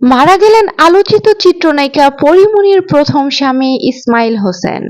মারা গেলেন আলোচিত চিত্রনায়িকা পরিমণির প্রথম স্বামী ইসমাইল হোসেন।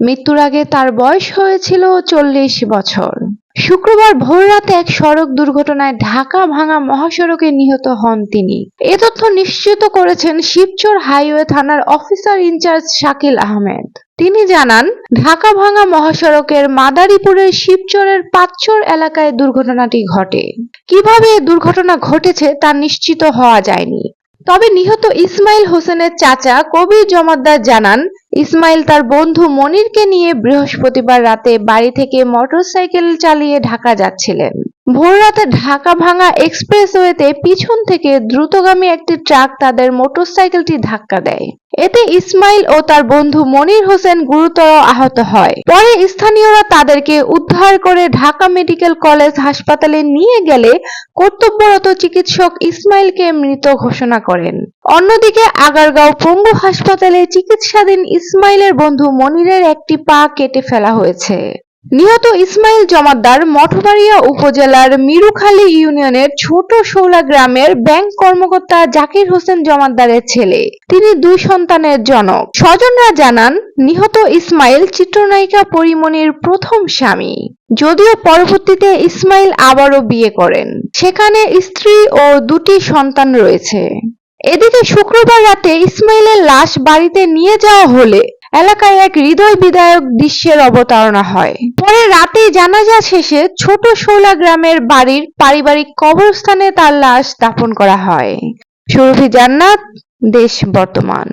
মৃত্যুর আগে তার বয়স হয়েছিল চল্লিশ বছর। শুক্রবার ভোররাতে এক সড়ক দুর্ঘটনায় ঢাকা ভাঙা মহাসড়কে নিহত হন তিনি। এ তথ্য নিশ্চিত করেছেন শিবচর হাইওয়ে থানার officer in charge Shakil Ahmed. তিনি জানান, ঢাকা ভাঙা মহাসড়কের মাদারীপুরের শিবচরের পাঁচচর এলাকায় দুর্ঘটনাটি ঘটে। কীভাবে দুর্ঘটনা ঘটেছে তা নিশ্চিত হওয়া যায়নি। তবে নিহত ইসমাইল হোসেনের চাচা কবির জমাদ্দার জানান, ইসমাইল তার বন্ধু মনিরকে নিয়ে বৃহস্পতিবার রাতে বাড়ি থেকে মোটরসাইকেল চালিয়ে ঢাকা যাচ্ছিলেন। ভোররাতে ঢাকা ভাঙা এক্সপ্রেসওয়েতে পিছন থেকে দ্রুতগামী একটি ট্রাক তাদের মোটরসাইকেলটি ধাক্কা দেয়। এতে ইসমাইল ও তার বন্ধু মনির হোসেন গুরুতর আহত হয়। পরে স্থানীয়রা তাদেরকে উদ্ধার করে ঢাকা মেডিকেল কলেজ হাসপাতালে নিয়ে গেলে কর্তব্যরত চিকিৎসক ইসমাইলকে মৃত ঘোষণা করেন। অন্যদিকে আগারগাঁও পঙ্গু হাসপাতালে চিকিৎসাধীন ইসমাইলের বন্ধু মনিরের একটি পা কেটে ফেলা হয়েছে। নিহত ইসমাইল জমাদ্দার মঠবাড়িয়া উপজেলার মিরুখালী ইউনিয়নের ছোট শৌলা গ্রামের ব্যাংক কর্মকর্তা জাকির হোসেন জমাদ্দারের ছেলে। তিনি দুই সন্তানের জনক। স্বজনরা জানান, নিহত ইসমাইল চিত্রনায়িকা পরিমণির প্রথম স্বামী। যদিও পরবর্তীতে ইসমাইল আবারও বিয়ে করেন। সেখানে স্ত্রী ও দুটি সন্তান রয়েছে। এদিকে শুক্রবার রাতে ইসমাইলের লাশ বাড়িতে নিয়ে যাওয়া হলে এলাকায় এক হৃদয় বিধায়ক দৃশ্যের অবতারণা হয়। পরে রাতে জানাজা শেষে ছোট শোলা গ্রামের বাড়ির পারিবারিক কবরস্থানে তার লাশ দাফন করা হয়। সুরভি জান্নাত, দেশ বর্তমান।